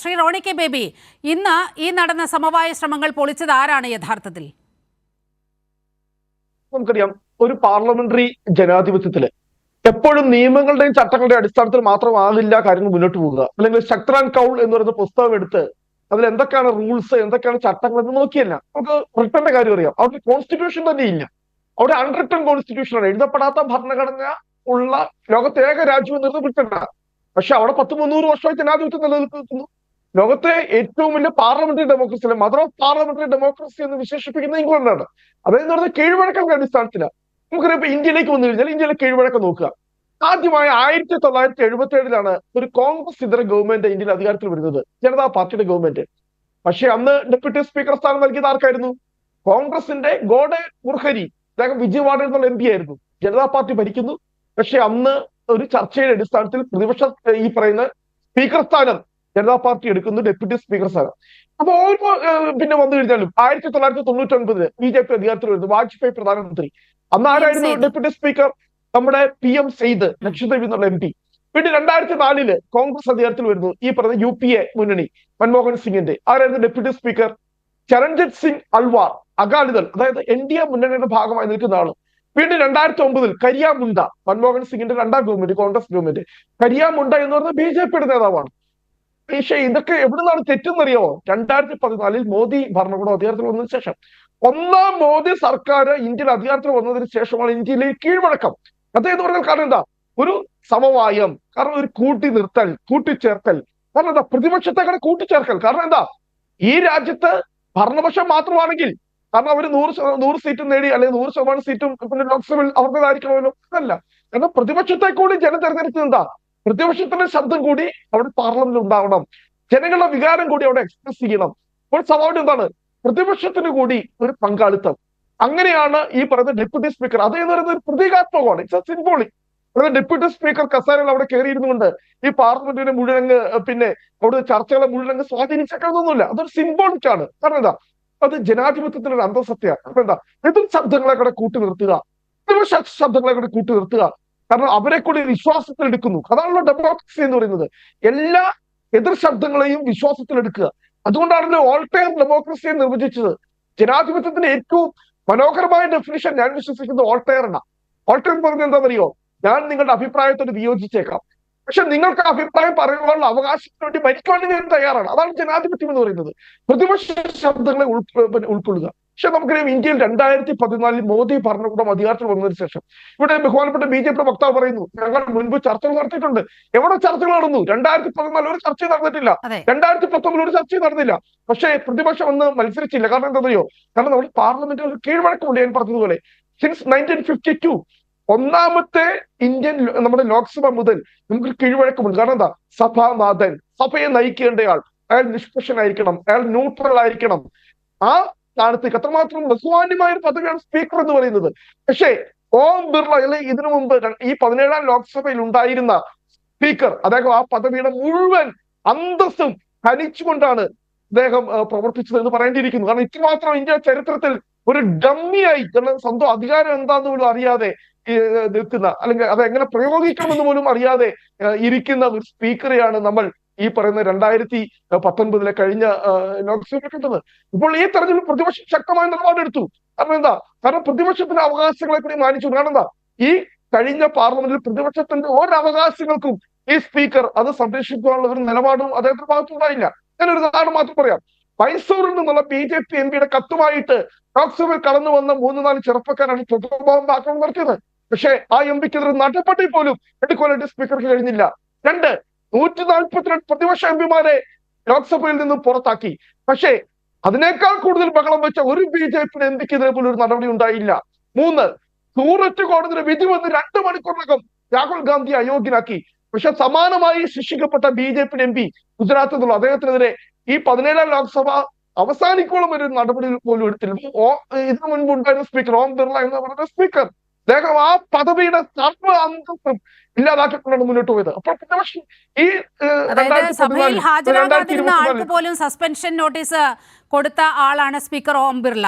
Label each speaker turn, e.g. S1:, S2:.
S1: Shri Roni K baby ഇന്ന് ഈ നടന്ന സമവായ ശ്രമങ്ങൾ പൊളിച്ചത് ആരാണ് യഥാർത്ഥത്തിൽ?
S2: നമുക്കറിയാം ഒരു പാർലമെന്ററി ജനാധിപത്യത്തിൽ എപ്പോഴും നിയമങ്ങളുടെയും ചട്ടങ്ങളുടെയും അടിസ്ഥാനത്തിൽ മാത്രമാകില്ല കാര്യങ്ങൾ മുന്നോട്ട് പോകുക. അല്ലെങ്കിൽ ശക്തരാൻ കൗൾ എന്ന് പറയുന്ന പുസ്തകം എടുത്ത് അതിൽ എന്തൊക്കെയാണ് റൂൾസ് എന്തൊക്കെയാണ് ചട്ടങ്ങൾ എന്ന് നോക്കിയല്ല. നമുക്ക് ബ്രിട്ടന്റെ കാര്യം അറിയാം. അവിടെ കോൺസ്റ്റിറ്റ്യൂഷൻ തന്നെ ഇല്ല. അവിടെ കോൺസ്റ്റിറ്റ്യൂഷൻ ആണ്. എഴുതപ്പെടാത്ത ഭരണഘടന ഉള്ള ലോകത്തെ ഏക രാജ്യം എന്ന് ബ്രിട്ടനാണ് പക്ഷെ അവിടെ പത്ത് മുന്നൂറ് വർഷമായി ജനാധിപത്യം നിലനിൽക്കുന്നു. ലോകത്തെ ഏറ്റവും വലിയ പാർലമെന്ററി ഡെമോക്രസി അല്ലെ മദർ ഓഫ് പാർലമെന്ററി ഡെമോക്രസി എന്ന് വിശേഷിപ്പിക്കുന്ന ഇംഗ്ലണ്ടാണ്. അതായത് പറഞ്ഞാൽ കീഴ്വഴക്കങ്ങളുടെ അടിസ്ഥാനത്തിലാണ്. നമുക്കറിയാം ഇപ്പൊ ഇന്ത്യയിലേക്ക് വന്നു കഴിഞ്ഞാൽ ഇന്ത്യയിലെ കീഴ്വഴക്കം നോക്കുക. ആദ്യമായി ആയിരത്തി തൊള്ളായിരത്തി എഴുപത്തി ഏഴിലാണ് ഒരു കോൺഗ്രസ് ഇതര ഗവൺമെന്റ് ഇന്ത്യയിൽ അധികാരത്തിൽ വരുന്നത്. ജനതാ പാർട്ടിയുടെ ഗവൺമെന്റ് പക്ഷെ അന്ന് ഡെപ്യൂട്ടി സ്പീക്കർ സ്ഥാനം നൽകിയത് ആർക്കായിരുന്നു? കോൺഗ്രസിന്റെ ഗോഡെ മുർഹരി അദ്ദേഹം വിജയവാഡ എന്നുള്ള എം പി ആയിരുന്നു. ജനതാ പാർട്ടി ഭരിക്കുന്നു. പക്ഷെ അന്ന് ഒരു ചർച്ചയുടെ അടിസ്ഥാനത്തിൽ പ്രതിപക്ഷ ഈ പറയുന്ന സ്പീക്കർ സ്ഥാനം ജനതാ പാർട്ടി എടുക്കുന്നു ഡെപ്യൂട്ടി സ്പീക്കർ സ്ഥാനം. അപ്പൊ ഓരോ പിന്നെ വന്നു കഴിഞ്ഞാലും ആയിരത്തി തൊള്ളായിരത്തി തൊണ്ണൂറ്റി ഒൻപതിൽ ബി ജെ പി അധികാരത്തിൽ വരുന്നു. വാജ്പേയി പ്രധാനമന്ത്രി. അന്ന് ആരായിരുന്നു ഡെപ്യൂട്ടി സ്പീക്കർ? നമ്മുടെ പി എം സെയ്ദ് ലക്ഷദ്വീപ് എന്നുള്ള എം പി. പിന്നെ രണ്ടായിരത്തി നാലിൽ കോൺഗ്രസ് അധികാരത്തിൽ വരുന്നു ഈ പറഞ്ഞ യു പി എ മുന്നണി മൻമോഹൻ സിംഗിന്റെ. ആരായിരുന്നു ഡെപ്യൂട്ടി സ്പീക്കർ? ചരൺജിത് സിംഗ് അൽവാർ അകാലിദൾ അതായത് എൻ ഡി എ മുന്നണിയുടെ ഭാഗമായി നിൽക്കുന്ന ആൾ. വീണ്ടും രണ്ടായിരത്തി ഒമ്പതിൽ കരിയ മുണ്ട മൻമോഹൻ സിംഗിന്റെ രണ്ടാം ഗവൺമെന്റ് കോൺഗ്രസ് ഗവൺമെന്റ്. കരിയ മുണ്ട എന്ന് പറഞ്ഞ ബി ജെ പിയുടെ നേതാവാണ്. പക്ഷേ ഇതൊക്കെ എവിടെ നിന്നാണ് തെറ്റെന്നറിയോ? രണ്ടായിരത്തി പതിനാലിൽ മോദി ഭരണകൂടം അധികാരത്തിൽ വന്നതിന് ശേഷം. ഒന്നാം മോദി സർക്കാർ ഇന്ത്യയിൽ അധികാരത്തിൽ വന്നതിന് ശേഷമാണ് ഇന്ത്യയിലെ കീഴ്വഴക്കം. അദ്ദേഹം പറഞ്ഞാൽ കാരണം എന്താ? ഒരു സമവായം കാരണം ഒരു കൂട്ടി നിർത്തൽ കൂട്ടിച്ചേർക്കൽ. കാരണം എന്താ? പ്രതിപക്ഷത്തെ കൂടെ കൂട്ടിച്ചേർക്കൽ. കാരണം എന്താ? ഈ രാജ്യത്ത് ഭരണപക്ഷം മാത്രമാണെങ്കിൽ കാരണം അവർ നൂറ് നൂറ് സീറ്റും നേടി അല്ലെങ്കിൽ നൂറ് ശതമാനം സീറ്റും പിന്നെ ലോക്സഭയിൽ അവരുടേതായിരിക്കണമല്ലോ. അതല്ല. കാരണം പ്രതിപക്ഷത്തെ കൂടി ജനം എന്താ? പ്രതിപക്ഷത്തിന്റെ ശബ്ദം കൂടി അവിടെ പാർലമെന്റിൽ ഉണ്ടാവണം. ജനങ്ങളുടെ വികാരം കൂടി അവിടെ എക്സ്പ്രസ് ചെയ്യണം. അപ്പോൾ സ്വാഭാവികം എന്താണ്? പ്രതിപക്ഷത്തിന് കൂടി ഒരു പങ്കാളിത്തം. അങ്ങനെയാണ് ഈ പറയുന്ന ഡെപ്യൂട്ടി സ്പീക്കർ അത് എന്ന് പറയുന്നത് ഒരു പ്രതീകാത്മകമാണ്. ഇറ്റ്സ് എ സിംബോളിക് അതായത് ഡെപ്യൂട്ടി സ്പീക്കർ കസാരയിൽ അവിടെ കയറിയിരുന്നുകൊണ്ട് ഈ പാർലമെന്റിന്റെ മുഴുവൻ പിന്നെ അവിടെ ചർച്ചകളെ മുഴുവൻ സ്വാധീനിച്ചൊന്നുമില്ല അതൊരു സിംബോളിക് ആണ്. കാരണം എന്താ? അത് ജനാധിപത്യത്തിന്റെ ഒരു അന്തസത്യമാണ് കാരണം എന്താ? എതിർ ശബ്ദങ്ങളെ കൂടെ കൂട്ടി നിർത്തുക. ശബ്ദങ്ങളെ കൂടെ കൂട്ടി നിർത്തുക. കാരണം അവരെ കൂടി വിശ്വാസത്തിൽ എടുക്കുന്നു അതാണല്ലോ ഡെമോക്രസി എന്ന് പറയുന്നത്. എല്ലാ എതിർ ശബ്ദങ്ങളെയും വിശ്വാസത്തിൽ എടുക്കുക അതുകൊണ്ടാണല്ലോ ഓൾട്ടയർ ഡെമോക്രസിയെ നിർവചിച്ചത്. ജനാധിപത്യത്തിന്റെ ഏറ്റവും മനോഹരമായ ഡെഫിനിഷൻ ഞാൻ വിശ്വസിക്കുന്നത് ഓൾട്ടയറിനാണ് ഓൾട്ടയർ പറഞ്ഞത് എന്താണെന്നറിയോ? ഞാൻ നിങ്ങളുടെ അഭിപ്രായത്തോട് വിയോജിച്ചേക്കാം. പക്ഷെ നിങ്ങൾക്ക് അഭിപ്രായം പറയാനുള്ള അവകാശത്തിന് വേണ്ടി മരിക്കാൻ ഞാൻ തയ്യാറാണ്. അതാണ് ജനാധിപത്യം എന്ന് പറയുന്നത്. പ്രതിപക്ഷ ശബ്ദങ്ങളെ ഉൾക്കൊ- ഉൾക്കൊള്ളുക. പക്ഷെ നമുക്കറിയാം ഇന്ത്യയിൽ രണ്ടായിരത്തി പതിനാലിൽ മോദി ഭരണകൂടം അധികാരത്തിൽ വന്നതിന് ശേഷം ഇവിടെ ബഹുമാനപ്പെട്ട ബി ജെ പിയുടെ വക്താവ് പറയുന്നു ഞങ്ങൾ മുൻപ് ചർച്ചകൾ നടത്തിയിട്ടുണ്ട്. എവിടെ ചർച്ചകൾ നടന്നു? രണ്ടായിരത്തി പതിനാലിൽ ഒരു ചർച്ച നടന്നിട്ടില്ല. രണ്ടായിരത്തി പത്തൊമ്പതിൽ ഒരു ചർച്ച നടന്നില്ല. പക്ഷേ പ്രതിപക്ഷം ഒന്ന് മത്സരിച്ചില്ല. കാരണം എന്താണെന്നറിയോ? കാരണം നമ്മുടെ പാർലമെന്റിൽ ഒരു കീഴ്വഴക്കമുണ്ട് ഞാൻ പറഞ്ഞതുപോലെ. സിൻസ് നയന്റീൻ ഫിഫ്റ്റി ടു ഒന്നാമത്തെ ഇന്ത്യൻ നമ്മുടെ ലോക്സഭ മുതൽ നമുക്ക് കീഴ്വഴക്കമുണ്ട്. കാരണം എന്താ? സഭാനാഥൻ. സഭയെ നയിക്കേണ്ടയാൾ അയാൾ നിഷ്പക്ഷനായിരിക്കണം. അയാൾ ന്യൂട്രൽ ആയിരിക്കണം. ആ സ്ഥാനത്തേക്ക്. അത്രമാത്രം ബഹുമാന്യമായ ഒരു പദവിയാണ് സ്പീക്കർ എന്ന് പറയുന്നത്. പക്ഷേ ഓം ബിർള അല്ലെ ഇതിനു മുമ്പ് ഈ പതിനേഴാം ലോക്സഭയിൽ ഉണ്ടായിരുന്ന സ്പീക്കർ അദ്ദേഹം ആ പദവിയുടെ മുഴുവൻ അന്തസ്സും ഹനിച്ചുകൊണ്ടാണ് അദ്ദേഹം പ്രവർത്തിച്ചത് എന്ന് പറയേണ്ടിയിരിക്കുന്നു. കാരണം ഇത്രമാത്രം ഇന്ത്യ ചരിത്രത്തിൽ ഒരു ഡമ്മിയായി കാരണം സ്വന്തം അധികാരം എന്താന്ന് പോലും അറിയാതെ നിൽക്കുന്ന അല്ലെങ്കിൽ അത് എങ്ങനെ പ്രയോഗിക്കണമെന്ന് പോലും അറിയാതെ ഇരിക്കുന്ന ഒരു സ്പീക്കറെയാണ് നമ്മൾ ഈ പറയുന്ന രണ്ടായിരത്തി പത്തൊൻപതിലെ കഴിഞ്ഞ ലോക്സഭയിൽ കണ്ടത്. ഇപ്പോൾ ഈ തെരഞ്ഞെടുപ്പ് പ്രതിപക്ഷം ശക്തമായ നിലപാടെടുത്തു കാരണം എന്താ? കാരണം പ്രതിപക്ഷത്തിന്റെ അവകാശങ്ങളെ കൂടി മാനിച്ചു. കാരണം എന്താ? ഈ കഴിഞ്ഞ പാർലമെന്റിൽ പ്രതിപക്ഷത്തിന്റെ അവകാശങ്ങൾക്കും ഈ സ്പീക്കർ അത് സംരക്ഷിക്കാനുള്ള ഒരു നിലപാടും അദ്ദേഹത്തിന്റെ ഭാഗത്തുണ്ടായില്ല ഒരു ഉദാഹരണം മാത്രം പറയാം. മൈസൂരിൽ നിന്നുള്ള ബി ജെ പി എം പിയുടെ കത്തുമായിട്ട് ലോക്സഭയിൽ കടന്നു വന്ന മൂന്ന് നാല് ചെറുപ്പക്കാരാണ് പ്രതിബോംബ് ആക്രമണം നടത്തിയത്. പക്ഷേ ആ എം പിക്കെതിരെ നടപടി പോലും എടുക്കുവാനായിട്ട് സ്പീക്കർക്ക് കഴിഞ്ഞില്ല. രണ്ട് നൂറ്റി നാൽപ്പത്തിരണ്ട് പ്രതിപക്ഷ എം പിമാരെ ലോക്സഭയിൽ നിന്ന് പുറത്താക്കി. പക്ഷേ അതിനേക്കാൾ കൂടുതൽ ബഹളം വെച്ച ഒരു ബി ജെ പി എം പിക്കെതിരെ പോലും ഒരു നടപടി ഉണ്ടായില്ല. മൂന്ന് സൂററ്റ് കോടതിയുടെ വിധി വന്ന് രണ്ട് മണിക്കൂറിനകം രാഹുൽ ഗാന്ധി അയോഗ്യനാക്കി. പക്ഷെ സമാനമായി ശിക്ഷിക്കപ്പെട്ട B J P M P ഗുജറാത്തിൽ നിന്നുള്ള അദ്ദേഹത്തിനെതിരെ ഈ പതിനേഴാം ലോക്സഭ അവസാനിക്കോളം ഒരു നടപടി പോലും എടുത്തില്ല. ഇതിനു മുൻപ് ഉണ്ടായിരുന്ന സ്പീക്കർ ഓം ബിർള എന്ന് പറഞ്ഞ സ്പീക്കർ. അദ്ദേഹം ആ പദവിയുടെ സർവ അന്തസ്സും ഇല്ലാതാക്കിക്കൊണ്ടാണ് മുന്നോട്ട് പോയത്. അപ്പോൾ പ്രതിപക്ഷം ഈ
S1: സഭയിൽ ഹാജരാകാതിരുന്ന ആൾക്ക് പോലും സസ്പെൻഷൻ നോട്ടീസ് കൊടുത്ത ആളാണ് സ്പീക്കർ ഓം ബിർള.